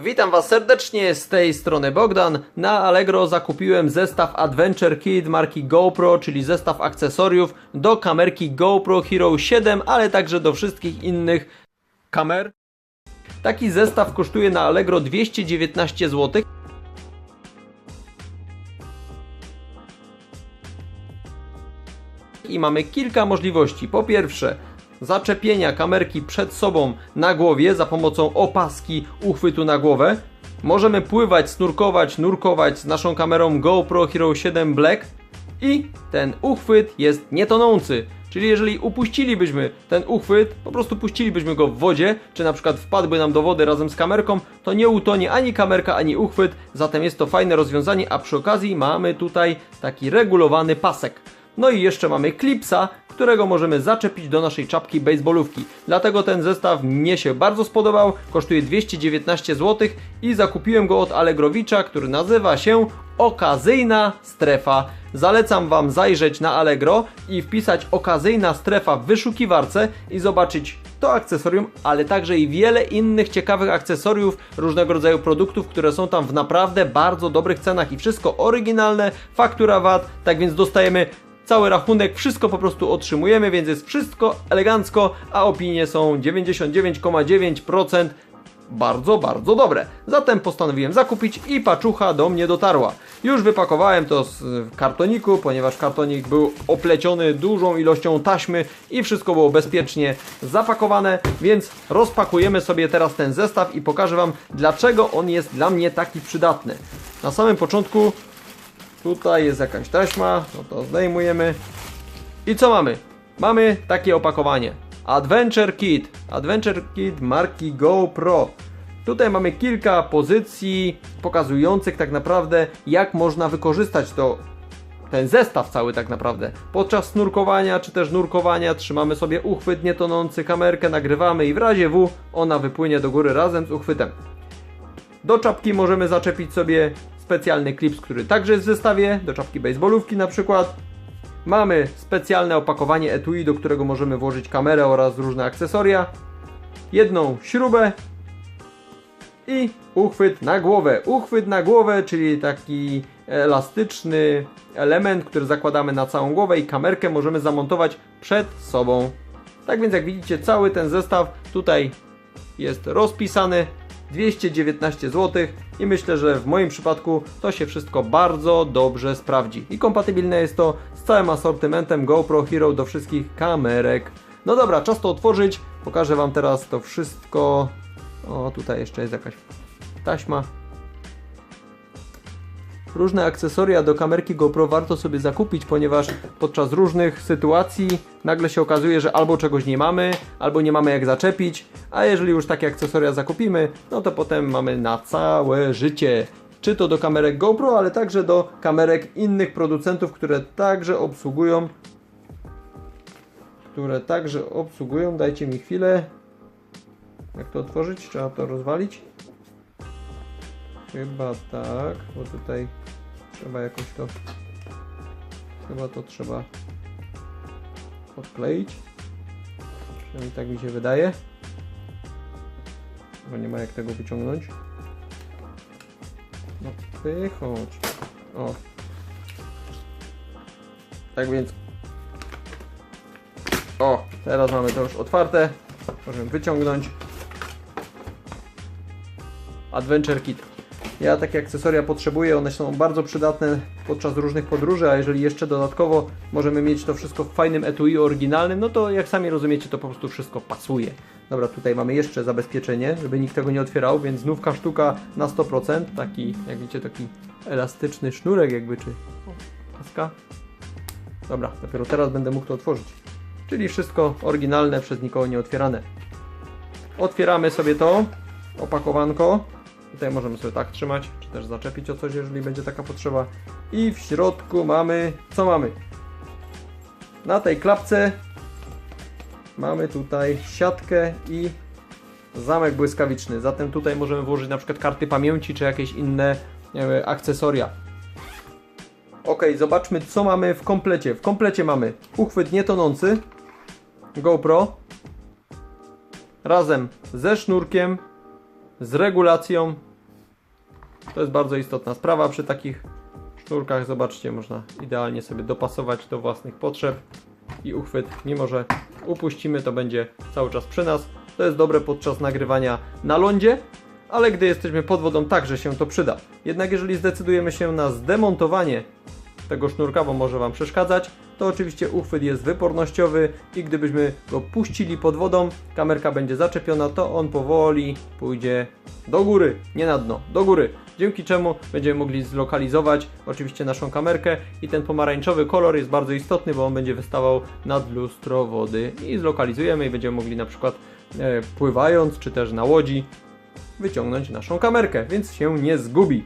Witam Was serdecznie, z tej strony Bogdan. Na Allegro zakupiłem zestaw Adventure Kit marki GoPro, czyli zestaw akcesoriów do kamerki GoPro Hero 7, ale także do wszystkich innych kamer. Taki zestaw kosztuje na Allegro 219 zł. i mamy kilka możliwości. Po pierwsze, zaczepienia kamerki przed sobą na głowie za pomocą opaski uchwytu na głowę. Możemy pływać, snurkować, nurkować z naszą kamerą GoPro Hero 7 Black i ten uchwyt jest nietonący. Czyli jeżeli upuścilibyśmy ten uchwyt, po prostu puścilibyśmy go w wodzie, czy na przykład wpadłby nam do wody razem z kamerką, to nie utonie ani kamerka, ani uchwyt, zatem jest to fajne rozwiązanie, a przy okazji mamy tutaj taki regulowany pasek. No i jeszcze mamy klipsa, którego możemy zaczepić do naszej czapki baseballówki. Dlatego ten zestaw mnie się bardzo spodobał, kosztuje 219 zł i zakupiłem go od Allegrowicza, który nazywa się Okazyjna Strefa. Zalecam Wam zajrzeć na Allegro i wpisać Okazyjna Strefa w wyszukiwarce i zobaczyć to akcesorium, ale także i wiele innych ciekawych akcesoriów, różnego rodzaju produktów, które są tam w naprawdę bardzo dobrych cenach i wszystko oryginalne, faktura VAT, tak więc dostajemy cały rachunek, wszystko po prostu otrzymujemy, więc jest wszystko elegancko, a opinie są 99,9% bardzo, bardzo dobre. Zatem postanowiłem zakupić i paczucha do mnie dotarła. Już wypakowałem to z kartoniku, ponieważ kartonik był opleciony dużą ilością taśmy i wszystko było bezpiecznie zapakowane, więc rozpakujemy sobie teraz ten zestaw i pokażę Wam, dlaczego on jest dla mnie taki przydatny. Na samym początku Tutaj jest jakaś taśma, no to zdejmujemy. I co mamy? Mamy takie opakowanie. Adventure Kit. Adventure Kit marki GoPro. Tutaj mamy kilka pozycji pokazujących tak naprawdę jak można wykorzystać to ten zestaw cały tak naprawdę. Podczas snurkowania czy też nurkowania trzymamy sobie uchwyt nietonący, kamerkę nagrywamy i w razie W ona wypłynie do góry razem z uchwytem. Do czapki możemy zaczepić sobie specjalny klips, który także jest w zestawie, do czapki baseballówki na przykład. Mamy specjalne opakowanie etui, do którego możemy włożyć kamerę oraz różne akcesoria. Jedną śrubę i uchwyt na głowę. Uchwyt na głowę, czyli taki elastyczny element, który zakładamy na całą głowę i kamerkę możemy zamontować przed sobą. Tak więc jak widzicie cały ten zestaw tutaj jest rozpisany 219 zł i myślę, że w moim przypadku to się wszystko bardzo dobrze sprawdzi. I kompatybilne jest to z całym asortymentem GoPro Hero do wszystkich kamerek. No dobra, czas to otworzyć. Pokażę Wam teraz to wszystko. O, tutaj jeszcze jest jakaś taśma. Różne akcesoria do kamerki GoPro warto sobie zakupić, ponieważ podczas różnych sytuacji nagle się okazuje, że albo czegoś nie mamy, albo nie mamy jak zaczepić, a jeżeli już takie akcesoria zakupimy, no to potem mamy na całe życie. Czy to do kamerek GoPro, ale także do kamerek innych producentów, które także obsługują które także obsługują. Dajcie mi chwilę. Jak to otworzyć? Trzeba to rozwalić. Chyba tak, bo tutaj trzeba jakoś to. Chyba to trzeba odkleić. Przynajmniej tak mi się wydaje. Bo nie ma jak tego wyciągnąć. No wychodź. O. Tak więc. O, teraz mamy to już otwarte. Możemy wyciągnąć. Adventure Kit. Ja takie akcesoria potrzebuję, one są bardzo przydatne podczas różnych podróży, a jeżeli jeszcze dodatkowo możemy mieć to wszystko w fajnym etui oryginalnym, no to jak sami rozumiecie, to po prostu wszystko pasuje. Dobra, tutaj mamy jeszcze zabezpieczenie, żeby nikt tego nie otwierał, więc znówka sztuka na 100%, taki, jak widzicie, taki elastyczny sznurek jakby, czy paska. Dobra, dopiero teraz będę mógł to otworzyć. Czyli wszystko oryginalne, przez nikogo nie otwierane. Otwieramy sobie to opakowanko. Tutaj możemy sobie tak trzymać, czy też zaczepić o coś, jeżeli będzie taka potrzeba. I w środku mamy, co mamy? Na tej klapce mamy tutaj siatkę i zamek błyskawiczny. Zatem tutaj możemy włożyć na przykład karty pamięci, czy jakieś inne wiem, akcesoria. Ok, zobaczmy co mamy w komplecie. W komplecie mamy uchwyt nietonący GoPro razem ze sznurkiem, z regulacją To jest bardzo istotna sprawa przy takich sznurkach. Zobaczcie, można idealnie sobie dopasować do własnych potrzeb i uchwyt, mimo że upuścimy, to będzie cały czas przy nas. To jest dobre podczas nagrywania na lądzie, ale gdy jesteśmy pod wodą, także się to przyda. Jednak jeżeli zdecydujemy się na zdemontowanie tego sznurka, bo może Wam przeszkadzać, to oczywiście uchwyt jest wypornościowy i gdybyśmy go puścili pod wodą, kamerka będzie zaczepiona, to on powoli pójdzie do góry, nie na dno, do góry. Dzięki czemu będziemy mogli zlokalizować oczywiście naszą kamerkę i ten pomarańczowy kolor jest bardzo istotny, bo on będzie wystawał nad lustro wody i zlokalizujemy i będziemy mogli na przykład e, pływając czy też na łodzi wyciągnąć naszą kamerkę, więc się nie zgubi.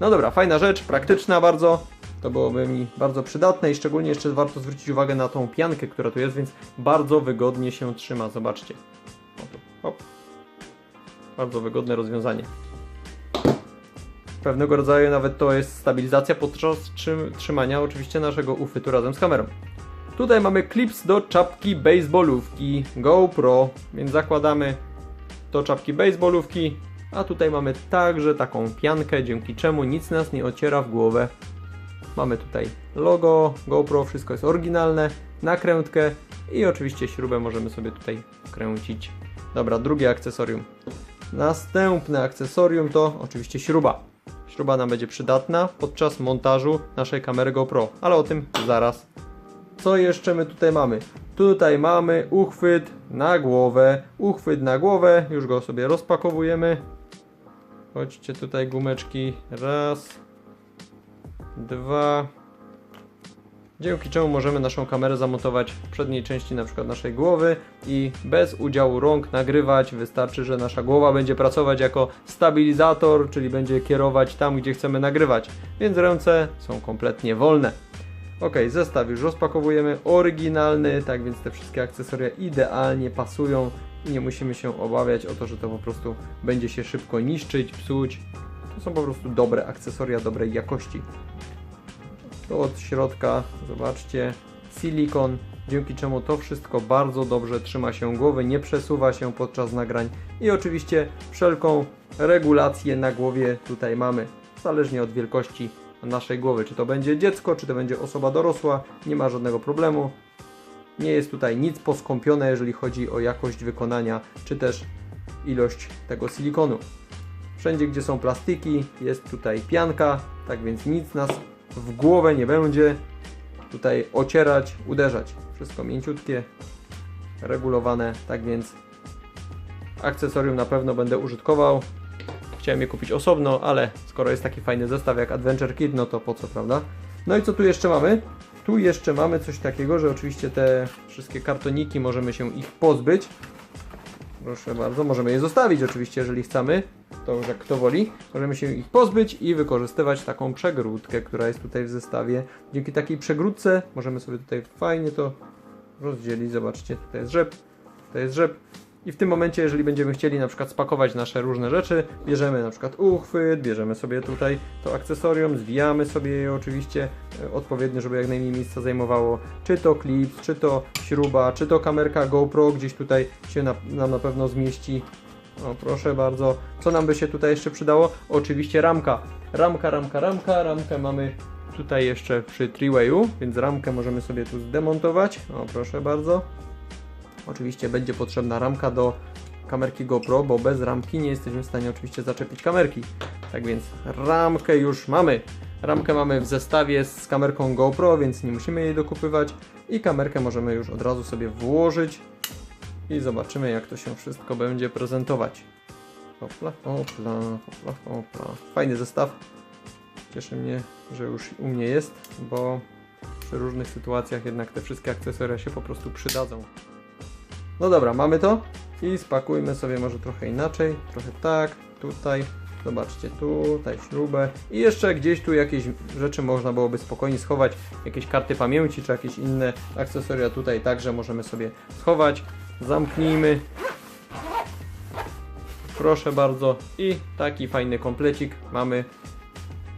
No dobra, fajna rzecz, praktyczna bardzo. To byłoby mi bardzo przydatne i szczególnie jeszcze warto zwrócić uwagę na tą piankę, która tu jest, więc bardzo wygodnie się trzyma. Zobaczcie. Hop. Bardzo wygodne rozwiązanie. Pewnego rodzaju nawet to jest stabilizacja podczas trzym- trzymania oczywiście naszego uchwytu razem z kamerą. Tutaj mamy klips do czapki baseballówki GoPro, więc zakładamy do czapki baseballówki, a tutaj mamy także taką piankę, dzięki czemu nic nas nie ociera w głowę. Mamy tutaj logo GoPro, wszystko jest oryginalne, nakrętkę i oczywiście śrubę możemy sobie tutaj wkręcić. Dobra, drugie akcesorium. Następne akcesorium to oczywiście śruba. Śruba nam będzie przydatna podczas montażu naszej kamery GoPro, ale o tym zaraz. Co jeszcze my tutaj mamy? Tutaj mamy uchwyt na głowę. Uchwyt na głowę, już go sobie rozpakowujemy. Chodźcie tutaj gumeczki. Raz, dwa. Dzięki czemu możemy naszą kamerę zamontować w przedniej części na przykład naszej głowy i bez udziału rąk nagrywać. Wystarczy, że nasza głowa będzie pracować jako stabilizator, czyli będzie kierować tam, gdzie chcemy nagrywać. Więc ręce są kompletnie wolne. Ok, zestaw już rozpakowujemy, oryginalny, tak więc te wszystkie akcesoria idealnie pasują i nie musimy się obawiać o to, że to po prostu będzie się szybko niszczyć, psuć. To są po prostu dobre akcesoria dobrej jakości. To od środka, zobaczcie, silikon, dzięki czemu to wszystko bardzo dobrze trzyma się głowy, nie przesuwa się podczas nagrań i oczywiście wszelką regulację na głowie tutaj mamy, zależnie od wielkości naszej głowy. Czy to będzie dziecko, czy to będzie osoba dorosła, nie ma żadnego problemu. Nie jest tutaj nic poskąpione, jeżeli chodzi o jakość wykonania, czy też ilość tego silikonu. Wszędzie, gdzie są plastiki, jest tutaj pianka, tak więc nic nas w głowę nie będzie tutaj ocierać, uderzać. Wszystko mięciutkie, regulowane, tak więc akcesorium na pewno będę użytkował. Chciałem je kupić osobno, ale skoro jest taki fajny zestaw jak Adventure Kit, no to po co, prawda? No i co tu jeszcze mamy? Tu jeszcze mamy coś takiego, że oczywiście te wszystkie kartoniki możemy się ich pozbyć. Proszę bardzo, możemy je zostawić oczywiście, jeżeli chcemy. To już jak kto woli. Możemy się ich pozbyć i wykorzystywać taką przegródkę, która jest tutaj w zestawie. Dzięki takiej przegródce możemy sobie tutaj fajnie to rozdzielić. Zobaczcie, tutaj jest rzep, tutaj jest rzep. I w tym momencie, jeżeli będziemy chcieli na przykład spakować nasze różne rzeczy, bierzemy na przykład uchwyt, bierzemy sobie tutaj to akcesorium, zwijamy sobie je oczywiście e, odpowiednio, żeby jak najmniej miejsca zajmowało, czy to klips, czy to śruba, czy to kamerka GoPro gdzieś tutaj się na, nam na pewno zmieści. O, proszę bardzo. Co nam by się tutaj jeszcze przydało? Oczywiście ramka. Ramka, ramka, ramka. Ramkę mamy tutaj jeszcze przy Triwayu, więc ramkę możemy sobie tu zdemontować. O, proszę bardzo. Oczywiście będzie potrzebna ramka do kamerki GoPro, bo bez ramki nie jesteśmy w stanie oczywiście zaczepić kamerki. Tak więc ramkę już mamy. Ramkę mamy w zestawie z kamerką GoPro, więc nie musimy jej dokupywać. I kamerkę możemy już od razu sobie włożyć i zobaczymy jak to się wszystko będzie prezentować. Hopla, hopla, hopla, hopla. Fajny zestaw. Cieszy mnie, że już u mnie jest, bo przy różnych sytuacjach jednak te wszystkie akcesoria się po prostu przydadzą. No dobra, mamy to i spakujmy sobie może trochę inaczej, trochę tak, tutaj, zobaczcie, tutaj śrubę i jeszcze gdzieś tu jakieś rzeczy można byłoby spokojnie schować, jakieś karty pamięci czy jakieś inne akcesoria tutaj także możemy sobie schować, zamknijmy, proszę bardzo i taki fajny komplecik mamy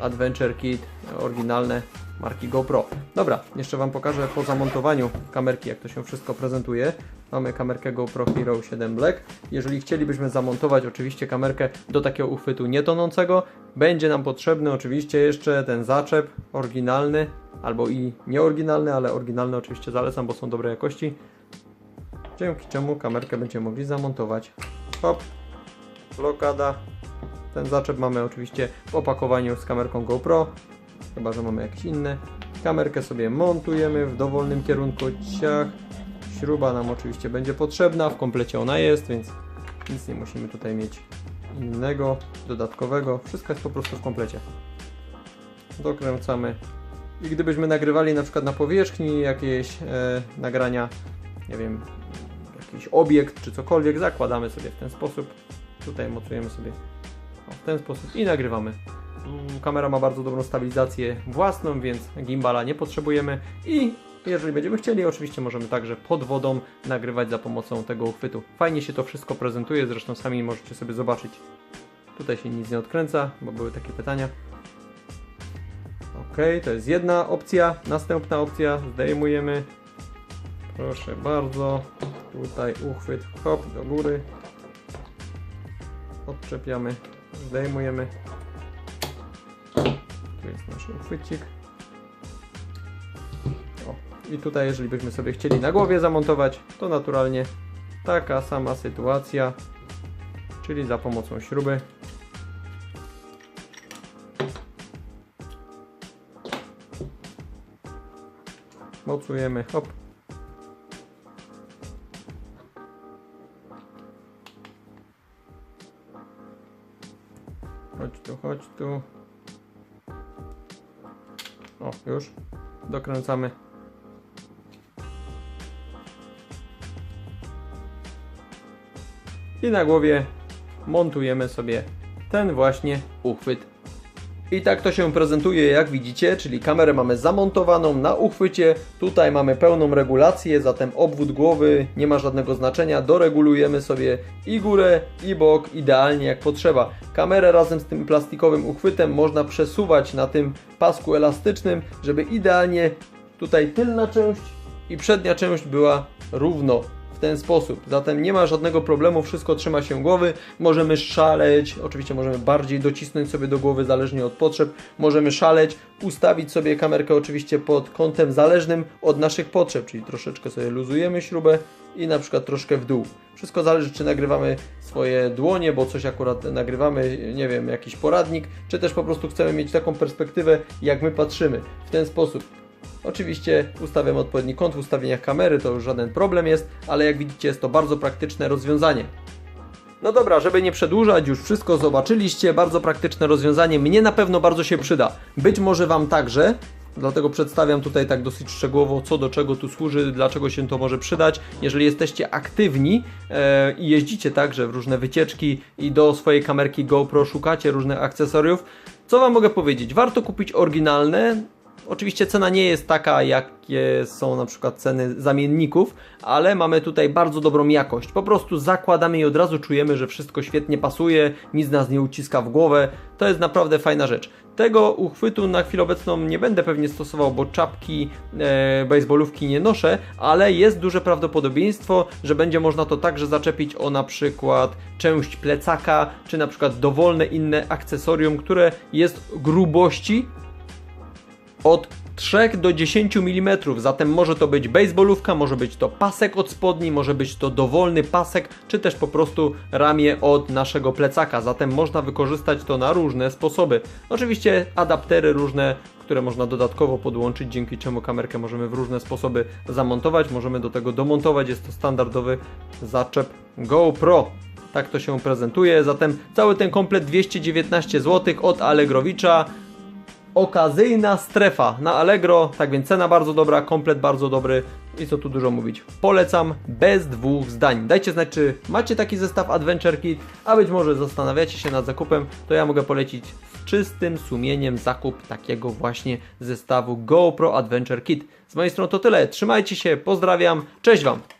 Adventure Kit oryginalne marki GoPro. Dobra, jeszcze Wam pokażę po zamontowaniu kamerki, jak to się wszystko prezentuje. Mamy kamerkę GoPro Hero 7 Black. Jeżeli chcielibyśmy zamontować oczywiście kamerkę do takiego uchwytu nietonącego, będzie nam potrzebny oczywiście jeszcze ten zaczep oryginalny, albo i nieoryginalny, ale oryginalny oczywiście zalecam, bo są dobrej jakości. Dzięki czemu kamerkę będziemy mogli zamontować. Hop, blokada. Ten zaczep mamy oczywiście w opakowaniu z kamerką GoPro, chyba że mamy jakieś inne. Kamerkę sobie montujemy w dowolnym kierunku, ciach. Śruba nam oczywiście będzie potrzebna, w komplecie ona jest, więc nic nie musimy tutaj mieć innego, dodatkowego. Wszystko jest po prostu w komplecie. Dokręcamy. I gdybyśmy nagrywali na przykład na powierzchni jakieś e, nagrania, nie wiem, jakiś obiekt czy cokolwiek, zakładamy sobie w ten sposób. Tutaj mocujemy sobie w ten sposób i nagrywamy. Mm, Kamera ma bardzo dobrą stabilizację własną, więc gimbala nie potrzebujemy i jeżeli będziemy chcieli, oczywiście możemy także pod wodą nagrywać za pomocą tego uchwytu. Fajnie się to wszystko prezentuje, zresztą sami możecie sobie zobaczyć. Tutaj się nic nie odkręca, bo były takie pytania. Ok, to jest jedna opcja. Następna opcja, zdejmujemy. Proszę bardzo. Tutaj uchwyt, hop, do góry. Odczepiamy, zdejmujemy. Tu jest nasz uchwycik. O, I tutaj, jeżeli byśmy sobie chcieli na głowie zamontować, to naturalnie taka sama sytuacja, czyli za pomocą śruby. Mocujemy, hop. Chodź tu, chodź tu. O, już. Dokręcamy. I na głowie montujemy sobie ten właśnie uchwyt. I tak to się prezentuje, jak widzicie, czyli kamerę mamy zamontowaną na uchwycie. Tutaj mamy pełną regulację, zatem obwód głowy nie ma żadnego znaczenia. Doregulujemy sobie i górę, i bok, idealnie jak potrzeba. Kamerę razem z tym plastikowym uchwytem można przesuwać na tym pasku elastycznym, żeby idealnie tutaj tylna część i przednia część była równo w ten sposób. Zatem nie ma żadnego problemu, wszystko trzyma się głowy. Możemy szaleć, oczywiście możemy bardziej docisnąć sobie do głowy zależnie od potrzeb. Możemy szaleć, ustawić sobie kamerkę oczywiście pod kątem zależnym od naszych potrzeb, czyli troszeczkę sobie luzujemy śrubę i na przykład troszkę w dół. Wszystko zależy, czy nagrywamy swoje dłonie, bo coś akurat nagrywamy, nie wiem, jakiś poradnik, czy też po prostu chcemy mieć taką perspektywę, jak my patrzymy. W ten sposób. Oczywiście ustawiam odpowiedni kąt w ustawieniach kamery, to już żaden problem jest, ale jak widzicie jest to bardzo praktyczne rozwiązanie. No dobra, żeby nie przedłużać, już wszystko zobaczyliście, bardzo praktyczne rozwiązanie, mnie na pewno bardzo się przyda. Być może Wam także, dlatego przedstawiam tutaj tak dosyć szczegółowo, co do czego tu służy, dlaczego się to może przydać. Jeżeli jesteście aktywni e, i jeździcie także w różne wycieczki i do swojej kamerki GoPro szukacie różnych akcesoriów, co Wam mogę powiedzieć? Warto kupić oryginalne, Oczywiście cena nie jest taka, jakie są na przykład ceny zamienników, ale mamy tutaj bardzo dobrą jakość. Po prostu zakładamy i od razu czujemy, że wszystko świetnie pasuje, nic nas nie uciska w głowę. To jest naprawdę fajna rzecz. Tego uchwytu na chwilę obecną nie będę pewnie stosował, bo czapki e, baseballówki nie noszę, ale jest duże prawdopodobieństwo, że będzie można to także zaczepić o na przykład część plecaka, czy na przykład dowolne inne akcesorium, które jest grubości od 3 do 10 mm, zatem może to być baseballówka, może być to pasek od spodni, może być to dowolny pasek, czy też po prostu ramię od naszego plecaka, zatem można wykorzystać to na różne sposoby. Oczywiście adaptery różne, które można dodatkowo podłączyć, dzięki czemu kamerkę możemy w różne sposoby zamontować, możemy do tego domontować, jest to standardowy zaczep GoPro. Tak to się prezentuje, zatem cały ten komplet 219 zł od Allegrowicza okazyjna strefa na Allegro, tak więc cena bardzo dobra, komplet bardzo dobry i co tu dużo mówić. Polecam bez dwóch zdań. Dajcie znać, czy macie taki zestaw Adventure Kit, a być może zastanawiacie się nad zakupem, to ja mogę polecić z czystym sumieniem zakup takiego właśnie zestawu GoPro Adventure Kit. Z mojej strony to tyle, trzymajcie się, pozdrawiam, cześć Wam!